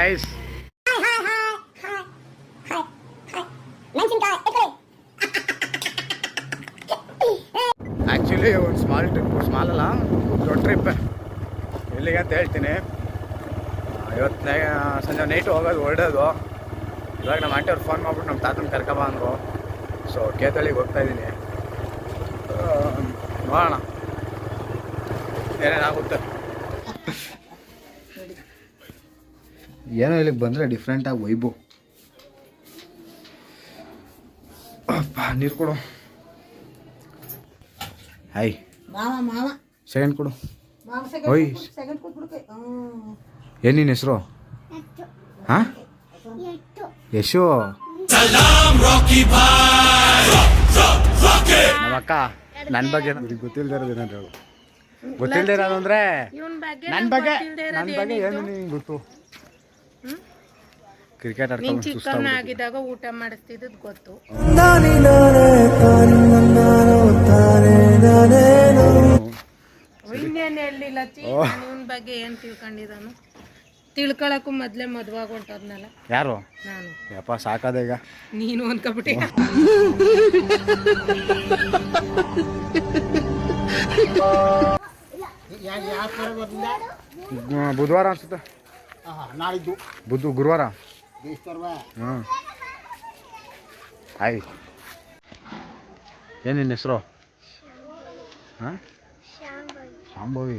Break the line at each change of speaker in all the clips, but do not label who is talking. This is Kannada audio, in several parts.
ಗೈಸ್ ಆ್ಯಕ್ಚುಲಿ ಒಂದು ಸ್ಮಾಲ್ ಟ್ರಿಪ್ ಸ್ಮಾಲ್ ಅಲ್ಲ ದೊಡ್ಡ ಟ್ರಿಪ್ ಎಲ್ಲಿಗೆ ಅಂತ ಹೇಳ್ತೀನಿ ಇವತ್ತು ಸಂಜೆ ನೈಟ್ ಹೋಗೋದು ಹೊರಡೋದು. ಇವಾಗ ನಮ್ಮ ಆಂಟಿ ಅವ್ರು ಫೋನ್ ಮಾಡ್ಬಿಟ್ಟು ನಮ್ಮ ತಾತನ ಕರ್ಕೊಬ ಅಂದರು. ಸೊ ಕೇತಳಿಗೆ ಹೋಗ್ತಾ ಇದ್ದೀನಿ ನೋಡೋಣ. ಏನೇನಾಗುತ್ತೆ? ಏನೋ ಇಲ್ಲಿಗೆ ಬಂದರೆ ಡಿಫ್ರೆಂಟಾಗಿ ವೈಬು ಅಪ್ಪ ನೀರು ಕೊಡು. ಹಾಯ್ ಸೆಕೆಂಡ್ ಕೊಡು. ಓಯ್. ಏನು ನಿನ್ನ ಹೆಸರು? ಹಾಂ? ಯಶು. ನಮ್ಮ ಅಕ್ಕ ನನ್ನ ಬಗ್ಗೆ ಗೊತ್ತಿಲ್ಲದೆ ಇರೋದು ಏನಾದ್ರು ಹೇಳು. ಗೊತ್ತಿಲ್ಲದೆ ಇರೋದು ಅಂದರೆ ನನ್ನ ಬಗ್ಗೆ ನನ್ನ ಬಗ್ಗೆ ಏನು ನಿಂಗೆ ಗೊತ್ತು? ಕ್ರಿಕೆಟ್
ನೀನ್ ಚಿಕ್ಕವನ ಆಗಿದ್ದಾಗ ಊಟ ಮಾಡಿಸ್ತಿದ್ದು ಗೊತ್ತು. ಇನ್ನೇನ್ ಹೇಳಿಲ್ಲ ಚಿ ಇವನ್ ಬಗ್ಗೆ ಏನ್ ತಿಳ್ಕೊಂಡಿದಾನು ತಿಳ್ಕೊಳಕ್ಕೂ ಮೊದ್ಲೇ ಮದ್ವಾಗ ಹೊಂಟದ್ನಲ್ಲ
ಯಾರು?
ನಾನು.
ಯಪ್ಪ ಸಾಕಾದ ಈಗ.
ನೀನು ಅನ್ಕೊಬಿಟ್ಟಿ.
ಬುಧವಾರ ಅನ್ಸುತ್ತೆ.
ನಾಳಿದ್ದು.
ಬುಧ ಗುರುವಾರ? ಹ್ಞೂ ಹಾಯ್. ಏನು ನಿನ್ನ ಹೆಸರು? ಹಾಂ? ಶಾಂಭವಿ.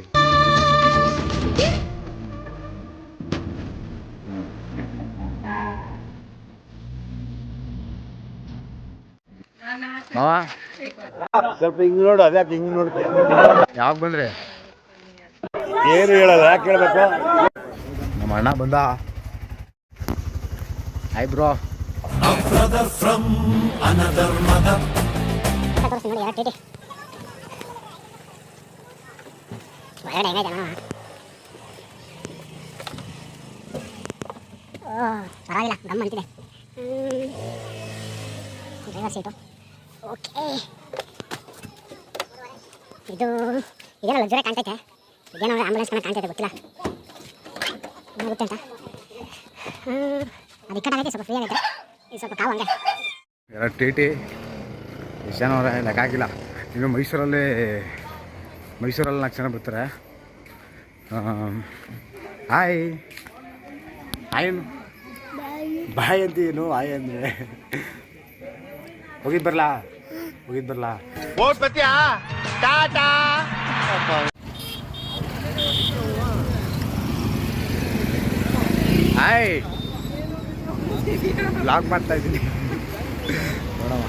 ಮಾವ?
ಸ್ವಲ್ಪ ಹಿಂಗ್ ನೋಡು ಅದೇ ಹಿಂಗ್ ನೋಡ್ತೀಯ?
ಯಾವಾಗ ಬಂದ್ರೆ?
ಏನು ಹೇಳಲ್ಲ ಯಾಕೆ ಹೇಳ್ಬೇಕು
ನಮ್ಮ ಅಣ್ಣ ಬಂದ. ಹಾಯ್ ಬ್ರೋ
ಪರವಾಗಿಲ್ಲ ಗಮ್ ಅಂತಿದೆ ಡ್ರೈವರ್ ಸೀಟು ಓಕೆ ಇದು ಇದೇನೋ ಲಗ್ಜುರಿ ಕಾಣ್ತೈತೆ ಇದೇನೋ ಆಂಬುಲೆನ್ಸ್ ಕಣ ಕಾಣ್ತೈತೆ ಗೊತ್ತಿಲ್ಲ ಏನಾಗುತ್ತೆ ಅಂತ ಹ್ಮ್, ಅದು ಸ್ವಲ್ಪ ಫ್ರೀ ಆಗೈತೆ. ಇದು ಸ್ವಲ್ಪ ಕಾವು ಹಂಗೆ.
ಎರಡು ಟಿ ಟಿ ಎಷ್ಟು ಅವ್ರೆ ಲೆಕ್ಕ ಹಾಕಿಲ್ಲ. ಇನ್ನು ಮೈಸೂರಲ್ಲಿ ಮೈಸೂರಲ್ಲಿ ನಾಲ್ಕು ಜನ ಬರ್ತಾರೆ. ಹಾಯ್. ಹಾಯ್ ಬಾಯ್ ಅಂತೀನು ಹಾಯ್ ಅಂದರೆ. ಹೋಗಿದ್ದು ಬರಲಾ? ಹೋಗಿದ್ದು ಬರಲಾ? ಹಾಯ್. ಲಾಕ್ ಮಾಡ್ತಾ ಇದ್ದೀನಿ. ನೋಡಮ್ಮ.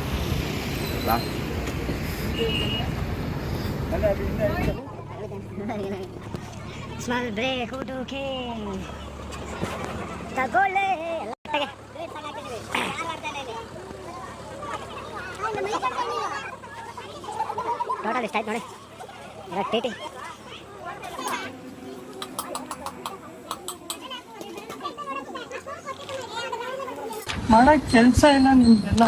ಸ್ಮಾಲ್ ಬ್ರೇಕ್ ಹುಡುಕೆ ತಗೊಳ್ಳೆ. ಟೋಟಲ್ ಇಷ್ಟ ಆಯ್ತು ನೋಡಿ ಟಿ.
ಮಾಡಕ್ ಕೆಲ್ಸ ಇಲ್ಲ ನಿಮ್ದೆಲ್ಲ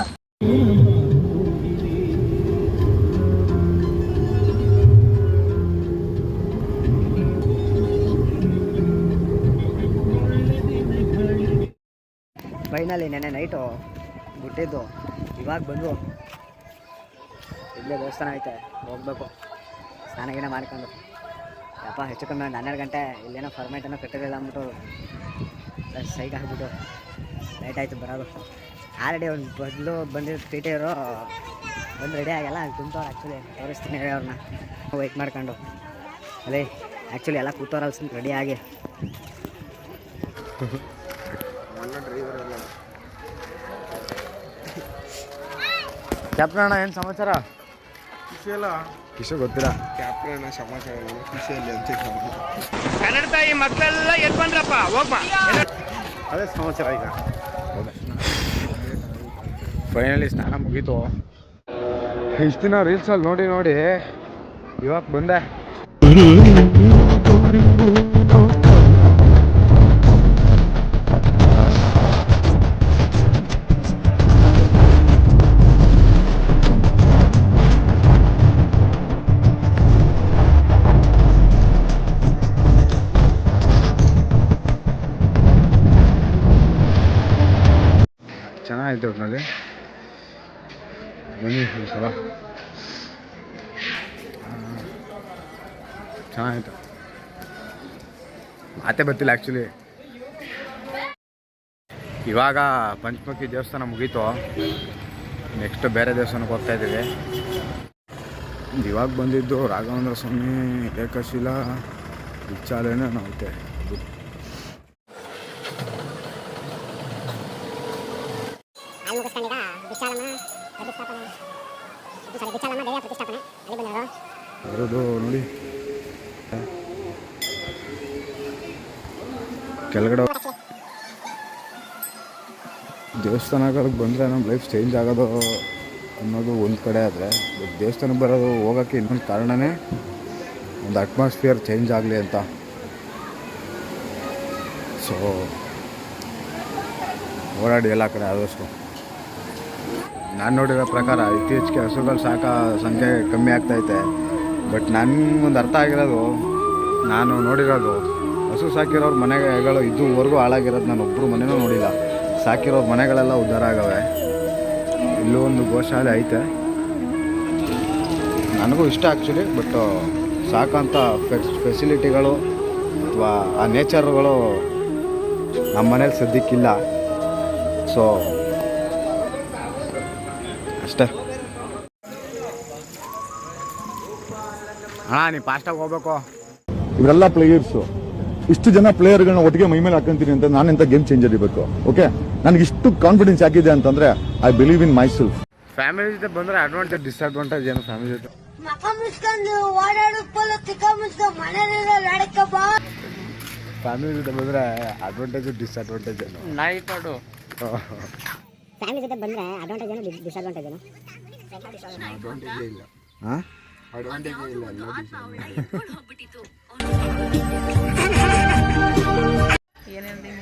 ಫೈನಲಿ ನೆನ್ನೆ ನೈಟು ಬಿಟ್ಟಿದ್ದು ಇವಾಗ ಬಂದು ಇಲ್ಲೇ ದೇವಸ್ಥಾನ ಐತೆ, ಹೋಗ್ಬೇಕು. ಸ್ನಾನ ಗೀನ ಮಾಡ್ಕೊಂಡು. ಯಪ್ಪ, ಹೆಚ್ಚು ಕಮ್ಮಿ ಒಂದು ಹನ್ನೆರಡು ಗಂಟೆ, ಇಲ್ಲೇನೋ ಫಾರ್ಮೇಟನ್ನು ಕಟ್ಟಿರಲಿಲ್ಲ ಅಂದ್ಬಿಟ್ಟು ಸೈಕ್ ಹಾಕ್ಬಿಟ್ಟು. ಲೇಟ್ ಆಯಿತು ಬರೋದು. ಆಲ್ರೆಡಿ ಒಂದು ಬದಲು ಬಂದಿರೋ ಅವರು ಬಂದು ರೆಡಿ ಆಗಲ್ಲ ಕುಂತವ್ರು ಆ್ಯಕ್ಚುಲಿ ತೋರಿಸ್ತೀನಿ ಹೇಳಿ ಅವ್ರನ್ನ ವೆಯ್ಟ್ ಮಾಡ್ಕೊಂಡು. ಅದೇ ಆ್ಯಕ್ಚುಲಿ ಎಲ್ಲ ಕೂತವ್ರಲ್ಲ ಸುಮ್ಮನೆ ರೆಡಿ ಆಗಿ.
ಕ್ಯಾಪ್ಟನ್ ಅಣ್ಣ ಏನು ಸಮಾಚಾರ? ಕಿಶೋ ಗೊತ್ತಿಲ್ಲ
ಕ್ಯಾಪ್ಟನ್ ಸಮಾಚಾರ ಖುಷಿಯಲ್ಲಿ ಅಂತ
ಅದೇ ಸಮಾಚಾರ ಈಗ. ಫೈನಲಿ ಸ್ನಾನ ಮುಗೀತು. ಇಷ್ಟು ದಿನ ರೀಲ್ಸಲ್ಲಿ ನೋಡಿ ನೋಡಿ ಇವಾಗ ಬಂದೆ. ಚೆನ್ನಾಗಿತ್ತು ಒಟ್ಟಿನಲ್ಲಿ ಬನ್ನಿ ಸಲ ಚೆನ್ನಾಗಿತ್ತು ಮಾತೇ ಬರ್ತಿಲ್ಲ ಆ್ಯಕ್ಚುಲಿ ಇವಾಗ ಪಂಚಮುಖಿ ದೇವಸ್ಥಾನ ಮುಗೀತು. ನೆಕ್ಸ್ಟ್ ಬೇರೆ ದೇವಸ್ಥಾನಕ್ಕೆ ಹೋಗ್ತಾ ಇದ್ದೀವಿ. ಇವಾಗ ಬಂದಿದ್ದು ರಾಘವೇಂದ್ರ ಸ್ವಾಮಿ ಏಕಶಿಲಾ ವಿಚಾರಣೆ ಐತೆ ಇದು
ಅಲ್ಲಿ ಮುಗಿಸ್ಕೊಂಡೀಗ ವಿಚಾರನ
ನೋಡಿ. ಕೆಳಗಡೆ ದೇವಸ್ಥಾನಗಳಿಗೆ ಬಂದರೆ ನಮ್ಮ ಲೈಫ್ ಚೇಂಜ್ ಆಗೋದು ಅನ್ನೋದು ಒಂದು ಕಡೆ ಆದರೆ ದೇವಸ್ಥಾನಕ್ಕೆ ಬರೋದು ಹೋಗೋಕ್ಕೆ ಇನ್ನೊಂದು ಕಾರಣನೇ ಒಂದು ಅಟ್ಮಾಸ್ಫಿಯರ್ ಚೇಂಜ್ ಆಗಲಿ ಅಂತ. ಸೊ ಓಡಾಡಿ ಎಲ್ಲ ಕಡೆ ಆದಷ್ಟು. ನಾನು ನೋಡಿರೋ ಪ್ರಕಾರ ಇತ್ತೀಚೆಗೆ ಹಸುಗಳು ಸಾಕ ಸಂಖ್ಯೆ ಕಮ್ಮಿ ಆಗ್ತೈತೆ ಬಟ್ ನನಗೊಂದು ಅರ್ಥ ಆಗಿರೋದು, ನಾನು ನೋಡಿರೋದು ಹಸು ಸಾಕಿರೋರು ಮನೆಗಳು ಇದುವರೆಗೂ ಹಾಳಾಗಿರೋದು ನಾನು ಒಬ್ಬರು ಮನೆಯೂ ನೋಡಿಲ್ಲ. ಸಾಕಿರೋ ಮನೆಗಳೆಲ್ಲ ಉದ್ಧಾರ ಆಗವೆ. ಇಲ್ಲೂ ಒಂದು ಗೋಶಾಲೆ ಐತೆ. ನನಗೂ ಇಷ್ಟ ಆ್ಯಕ್ಚುಲಿ ಬಟ್ ಸಾಕಂತ ಫೆಸಿಲಿಟಿಗಳು ಅಥವಾ ಆ ನೇಚರ್ಗಳು ನಮ್ಮ ಮನೇಲಿ ಸದ್ಯಕ್ಕಿಲ್ಲ. ಸೊ ಅಣ್ಣ ನೀ ಫಾಸ್ಟಾಗಿ ಹೋಗ್ಬೇಕು.
ಇವರೆಲ್ಲ ಪ್ಲೇಯರ್ಸು ಇಷ್ಟು ಜನ ಪ್ಲೇಯರ್ಗಳನ್ನ ಒಟ್ಟಿಗೆ ಮೈ ಮೇಲೆ ಹಾಕೊಂತೀನಿ ಅಂತ ನಾನು ಎಂತ ಗೇಮ್ ಚೇಂಜರ್ ಇರಬೇಕು ಓಕೆ ನನಗೆ ಇಷ್ಟು ಕಾನ್ಫಿಡೆನ್ಸ್ ಆಗಿದೆ ಅಂತಂದ್ರೆ I believe in myself
family ಜೊತೆ ಬಂದ್ರೆ ಅಡ್ವಾಂಟೇಜ್ ಡಿಸ್ಅಡ್ವಾಂಟೇಜ್ ಏನು ಫ್ಯಾಮಿಲಿ ಜೊತೆ?
ಮಕ ಮುಚ್ಕೊಂಡು ಓಡಾಡಕ್ಕಲ್ಲ ತಿಕ್ಕ ಮುಚ್ಕೊಂಡು ಮನೆಯಲ್ಲ ನಡಕ ಬಾ.
ಫ್ಯಾಮಿಲಿ ಜೊತೆ ಬಂದರೆ ಅಡ್ವಾಂಟೇಜು ಡಿಸ್ಅಡ್ವಾಂಟೇಜ್ ಏನು?
ನೈಟ್ ಮಾಡು
ಫ್ಯಾಮಿಲಿ ಜೊತೆ ಬಂದ್ರೆ ಅಡ್ವಾಂಟೇಜ್ ಏನು ಡಿಸ್ಅಡ್ವಾಂಟೇಜ್ ಏನು?
ಹಾಂ?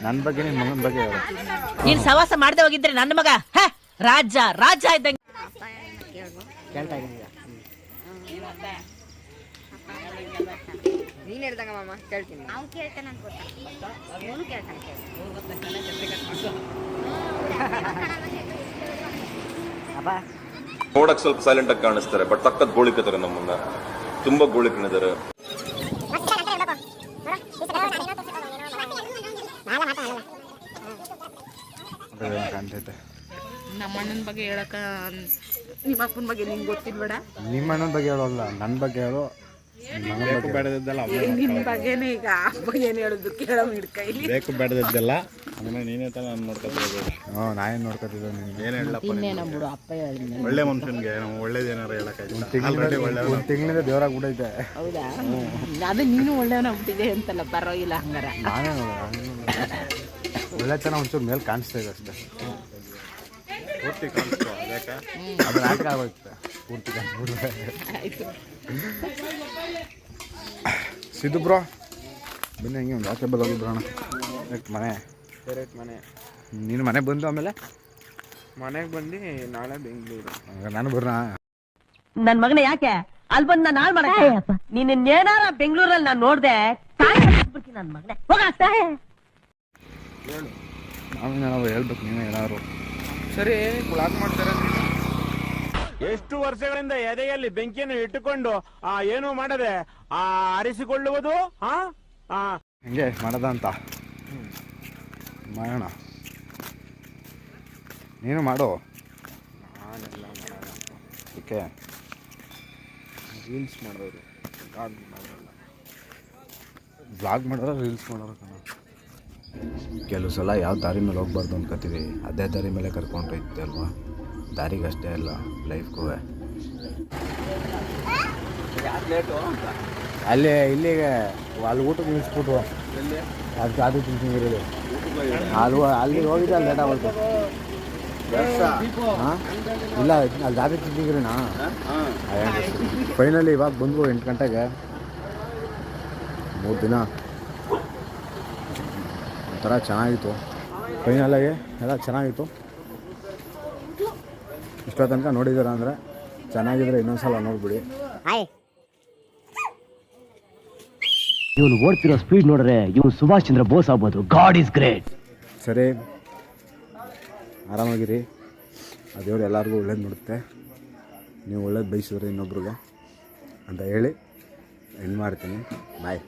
ನನ್ನ ಬಗ್ಗೆ ನಿಮ್ಮ ಮಗನ ಬಗ್ಗೆ
ನೀನ್ ಸವಾಸ ಮಾಡದೆ ಹೋಗಿದ್ರೆ ನನ್ನ ಮಗ ಹ ರಾಜ ರಾಜ ಇದ್ದಂಗೆ
ಕೇಳ್ತಾ ಇದ್ದೀನಿ
ನೀನು ಹೇಳ್ದಂಗ ಮಾಮ ಕೇಳ್ತೀನಿ.
ಅವ್ನು ಕೇಳ್ತಾನೆ ಅಂತ ಗೊತ್ತಾ? ಅವನು ಕೇಳ್ತಾನೆ
ಅಪ್ಪ
ನೋಡಕ್ ಸ್ವಲ್ಪ ಸೈಲೆಂಟ್ ಆಗಿ ಕಾಣಿಸ್ತಾರೆ ಬಟ್ ತಕ್ಕದ್ ಗೋಳಿಕತಾರೆ ನಮ್ಮನ್ನ ತುಂಬಾ ಗೋಳಿಕಣಿದ್ದಾರೆ
ನಮ್ಮ ಅಣ್ಣನ ಬಗ್ಗೆ ಹೇಳಕ ನಿಮ್ಮ ಅಪ್ಪನ ಬಗ್ಗೆ ನಿಂಗೆ ಗೊತ್ತಿಲ್ಬೇಡ?
ನಿಮ್ಮ ಅಣ್ಣನ ಬಗ್ಗೆ ಹೇಳೋಲ್ಲ ನನ್ನ ಬಗ್ಗೆ ಹೇಳೋ ಮಗನ ಬೇಡದಿದ್ದಲ್ಲ
ನಿನ್ನ ಬಗ್ಗೆನೇ ಈಗ ಅಪ್ಪ ಏನು ಹೇಳುದು ಕೇಳೋ ಹಿಡ್ಕೈಲಿ
ಬೇಕು ಬೇಡದಿದ್ದೆಲ್ಲ ಆಮೇಲೆ ನೀನೇ ತಾನೇ ನಾನು ನೋಡ್ಕೊತಿರೋದು.
ಹ್ಞೂ ನಾನೇನು ನೋಡ್ಕೊತಿದ್ದೆ ನಿನ್ಗೆ?
ಏನು ಹೇಳಪ್ಪ
ಬಿಡು ಅಪ್ಪ
ಒಳ್ಳೆ ಮನುಷ್ಯನ್ಗೆ ನಾವು ಹೇಳಕ್ಕಾಯ್ತು
ಒಂದು ತಿಂಗಳಿಂದ ಬಿಡೈತೆ.
ಹೌದಾ? ಅದು ನೀನು ಒಳ್ಳೆಯವನಾಗ್ಬಿಟ್ಟಿದೆ ಅಂತಲ್ಲ ಪರವಾಗಿಲ್ಲ ಹಂಗಾರ.
ನಾನೇ ಒಳ್ಳೆ ತನ ಒಂಚೂರು ಮೇಲೆ ಕಾಣಿಸ್ತಾ ಇದೆ ಅಷ್ಟೇ.
ಪೂರ್ತಿ ಕಾಣಿಸ್ತು ಅದಕ್ಕೆ?
ಅದು ನಾಟಕ ಆಗೋಯ್ತು ಪೂರ್ತಿ ಸಿದ್ದು ಬ್ರೋ ಬನ್ನಿ ಹಂಗೆ ಒಂದು ಯಾಕೆ ಹೋಗಿ ಬರೋಣ ನೆಕ್ಸ್ಟ್ ಮನೆ.
ಡೈರೆಕ್ಟ್ ಮನೆ.
ನೀನು ಮನೆ ಬಂದು ಆಮೇಲೆ?
ಮನೆಗೆ ಬಂದು ನಾಳೆ ಬೆಂಗಳೂರು.
ನಾನು ಬರೋಣ
ನನ್ ಮಗನ ಯಾಕೆ? ಅಲ್ಲಿ ಬಂದ್ ನಾನು ಹಾಳು ಮಾಡಕ್ಕೆ? ನೀನ್ ಏನಾರ ಬೆಂಗಳೂರಲ್ಲಿ ನಾನು ನೋಡ್ದೆ ಬಿಡ್ತೀನಿ ನನ್ ಮಗನೇ. ಹೋಗ
ನಾವು ಏನಾದ್ರು ಹೇಳ್ಬೇಕು ನೀನು ಏನಾದ್ರು
ಸರಿ ಬ್ಲಾಕ್ ಮಾಡ್ತಾರೆ ಎಷ್ಟು ವರ್ಷಗಳಿಂದ ಎದೆಯಲ್ಲಿ ಬೆಂಕಿಯನ್ನು ಇಟ್ಟುಕೊಂಡು ಆ ಏನು ಮಾಡದೆ ಆ ಆರಿಸಿಕೊಳ್ಳುವುದು? ಹಾ ಆ?
ಹಂಗೆ ಮಾಡದ ಅಂತ. ಮಾಡೋಣ. ನೀನು ಮಾಡು. ಓಕೆ.
ರೀಲ್ಸ್ ಮಾಡೋದು. ಬ್ಲಾಗ್ ಮಾಡೋಲ್ಲ
ಬ್ಲಾಗ್ ಮಾಡೋರ ರೀಲ್ಸ್ ಮಾಡೋರು ಕಣ. ಕೆಲವು ಸಲ ಯಾವ ದಾರಿ ಮೇಲೆ ಹೋಗ್ಬಾರ್ದು ಅನ್ಕೋತೀವಿ. ಅದೇ ದಾರಿ ಮೇಲೆ ಕರ್ಕೊಂಡೈತೆ ಅಲ್ವಾ? ದಾರಿಗೆ ಅಷ್ಟೇ ಅಲ್ಲ ಲೈಫ್ಗೂ ಅಲ್ಲಿ ಇಲ್ಲಿಗೆ ಅಲ್ಲಿ ಊಟಕ್ಕೆ ನಿಲ್ಲಿಸ್ಬಿಟ್ಟು ಅದು ಅದು ತಿಂತೀನಿ ಅಲ್ಲಿ ಅಲ್ಲಿ ಹೋಗಿದ್ದೆ ಅಲ್ಲಿ ಲೇಟ್ ಆಗೋಯ್ತು ಹಾಂ? ಇಲ್ಲ ಅಲ್ಲಿ ದಾರಿ ತಿಂತಿದ್ರಿನಾ ಫೈನಲಿ ಇವಾಗ ಬಂದ್ವು ಎಂಟು ಗಂಟೆಗೆ. ಮೂರು ದಿನ. ಒಂಥರ ಚೆನ್ನಾಗಿತ್ತು. ಫೈನಲಾಗಿ ಎಲ್ಲ ಚೆನ್ನಾಗಿತ್ತು. ಇಷ್ಟೋ ತನಕ ನೋಡಿದ್ದೀರ ಅಂದರೆ ಚೆನ್ನಾಗಿದ್ರೆ ಇನ್ನೊಂದ್ಸಲ ನೋಡ್ಬಿಡಿ.
ಹಾಯ್
ಇವನು ಓಡ್ತಿರೋ ಸ್ಪೀಡ್ ನೋಡ್ರೆ ಇವನು ಸುಭಾಷ್ ಚಂದ್ರ ಬೋಸ್ ಆಗ್ಬೋದು. ಗಾಡ್ ಇಸ್ ಗ್ರೇಟ್
ಸರಿ. ಆರಾಮಾಗಿರಿ. ಆ ದೇವ್ರು ಎಲ್ಲರಿಗೂ ಒಳ್ಳೇದು ನೋಡುತ್ತೆ. ನೀವು ಒಳ್ಳೇದು ಬಯಸಿದ್ರೆ ಇನ್ನೊಬ್ರಿಗೆ ಅಂತ ಹೇಳಿ ಎಂಡ್ ಮಾಡ್ತೀನಿ. ಬಾಯ್